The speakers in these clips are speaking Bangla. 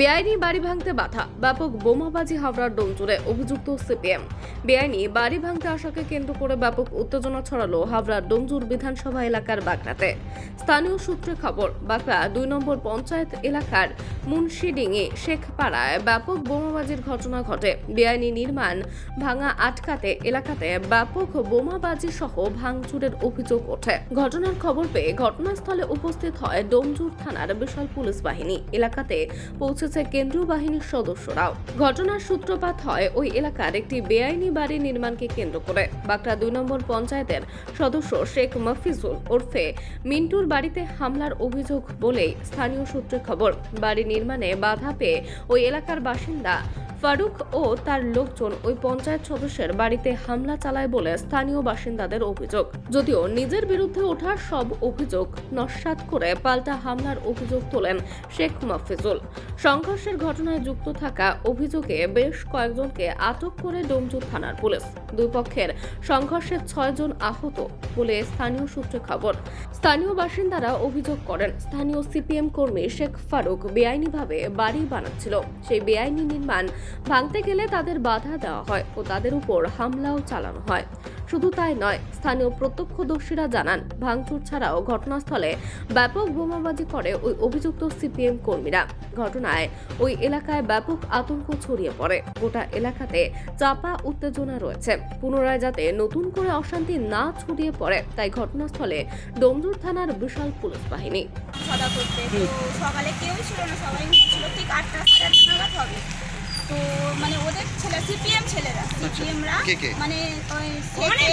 বেআইনি বাড়ি ভাঙতে বাধা। ব্যাপক বোমাবাজি হাওড়ার ডোমজুড়ে অভিযুক্ত সিপিএম। বেআইনি বাড়ি ভাঙতে আসাকে কেন্দ্র করে ব্যাপক উত্তেজনা ছড়ালো হাওড়ার ডোমজুর বিধানসভা এলাকার বাগড়াতে স্থানীয় সূত্রে খবর বাগড়া দুই নম্বর পঞ্চায়েত এলাকার মুন্সিডিঙে, শেখপাড়ায় ব্যাপক বোমাবাজির ঘটনা ঘটে। বেআইনি নির্মাণ ভাঙা আটকাতে এলাকাতে ব্যাপক বোমাবাজি সহ ভাঙচুরের অভিযোগ ওঠে। ঘটনার খবর পেয়ে ঘটনাস্থলে উপস্থিত হয় ডোমজুর থানার বিশাল পুলিশ বাহিনী। এলাকাতে পৌঁছেছে কেন্দ্রীয় বাহিনীর সদস্যরাও। ঘটনার সূত্রপাত হয় ওই এলাকার একটি বেআইনি বাড়ি নির্মাণকে কেন্দ্র করে। বাঁকড়া দুই নম্বর পঞ্চায়েতের সদস্য শেখ মফিজুল ওরফে মিন্টুর বাড়িতে হামলার অভিযোগ বলেই স্থানীয় সূত্রে খবর। বাড়ি নির্মাণে বাধা পেয়ে ওই এলাকার বাসিন্দা ফারুক ও তার লোকজন ওই পঞ্চায়েত সদস্যের বাড়িতে হামলা চালায় বলে স্থানীয় বাসিন্দাদের অভিযোগ। যদিও নিজের বিরুদ্ধে ওঠা সব অভিযোগ নস্যাৎ করে পাল্টা হামলার অভিযোগ তোলেন শেখ মফিজুল। সংঘর্ষের ঘটনায় যুক্ত থাকা অভিযোগে বেশ কয়েকজনকে আটক করে ডোমজুর থানার পুলিশ। দুই পক্ষের সংঘর্ষে ছয়জন আহত বলে স্থানীয় সূত্রে খবর। স্থানীয় বাসিন্দারা অভিযোগ করেন, স্থানীয় সিপিএম কর্মী শেখ ফারুক বেআইনিভাবে বাড়ি বানাচ্ছিল। সেই বেআইনি নির্মাণ ভাঙতে গেলে তাদের বাধা দেওয়া হয় ও তাদের উপর হামলাও চালানো হয়। শুধু তাই নয়, স্থানীয় প্রত্যক্ষদর্শীরা জানান, ভাঙচুর ছাড়াও ঘটনাস্থলে ব্যাপক বোমাবাজি করে ওই অভিযুক্ত সিপিএম কর্মীরা। ঘটনায় ওই এলাকায় ব্যাপক আতঙ্ক ছড়িয়ে পড়ে। গোটা এলাকাতে চাপা উত্তেজনা রয়েছে। পুনরায় যাতে নতুন করে অশান্তি না ছড়িয়ে পড়ে, তাই ঘটনাস্থলে ডোমজুর থানার বিশাল পুলিশ বাহিনী। সকালে কেউই ছিল না, সবাই ঠিক আটটা হবে। তো মানে ওদের ছেলে সিপিএম ছেলেরা সিপিএমরা কে কে? মানে মানে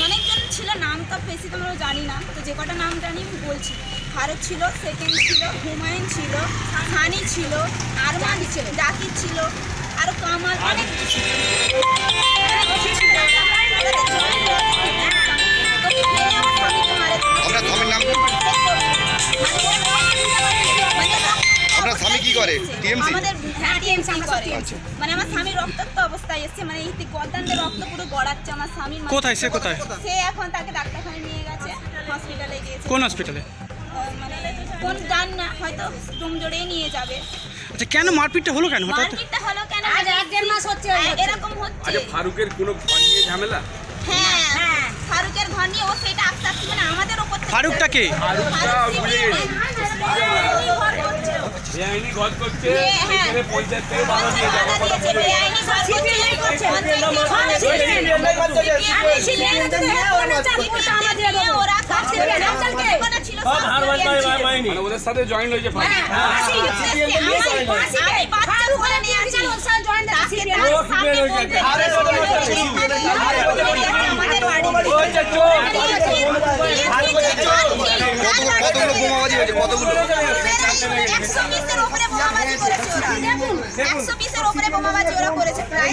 অনেকজন ছিল নাম তো বেশি তোমরা জানি না তো যে কটা নাম জানি আমি বলছি ভারত ছিল সেকেন্ড ছিল হুমায়ুন ছিল সানি ছিল আরমান ছিল জাকির ছিল আর কামাল অনেক। আপনার স্বামীর নাম আপনার স্বামী কি করে? হ্যাঁ টিএমসি আচ্ছা। মানে আমার স্বামী রক্তাক্ত অবস্থায় এসেছে মানে এই গর্দানতে রক্ত পুরো গড়াচ্ছে আমার স্বামীর মানে- কোথায় সে কোথায়? সে এখন তাকে ডাক্তারখানায় নিয়ে গেছে হসপিটালে গিয়েছে। কোন হসপিটালে মানে কোন জান না হয়তো ডুম জড়িয়ে নিয়ে যাবে। আচ্ছা কেন মারপিটটা হলো কেন হঠাৎ? মারপিটটা হলো কেন আজ এক দেড় মাস হচ্ছে এরকম হচ্ছে। আচ্ছা ফারুকের কোনো ঘর নিয়ে ঝামেলা? হ্যাঁ ফারুকের ঘর নিয়ে ও সেটা আস্তে আস্তে মানে আমাদের ওপর থেকে- ফারুকটা কে? ফারুকটা বুঝে। বেআইনি ঘর করছে হ্যাঁ, হ্যাঁ। সেখানে পঞ্চায়েত থেকে বাধা দিয়ে যাবে আমাদের ছিল। মানে ওদের সাথে জয়েন হয়েছে ফারুক হ্যাঁ, আসি, আসি, আসি, আমি বাচ্চা করে নিয়ে আসি। তাকে তার সামনে বলতে আমাদের বাড়ি। কতগুলো বোমাবাজি হয়েছে কতগুলো? একশো পিসের ওপরে বোমাবাজি করেছে ওরা। একশো পিসের ওপরে বোমাবাজি ওরা করেছে প্রায়।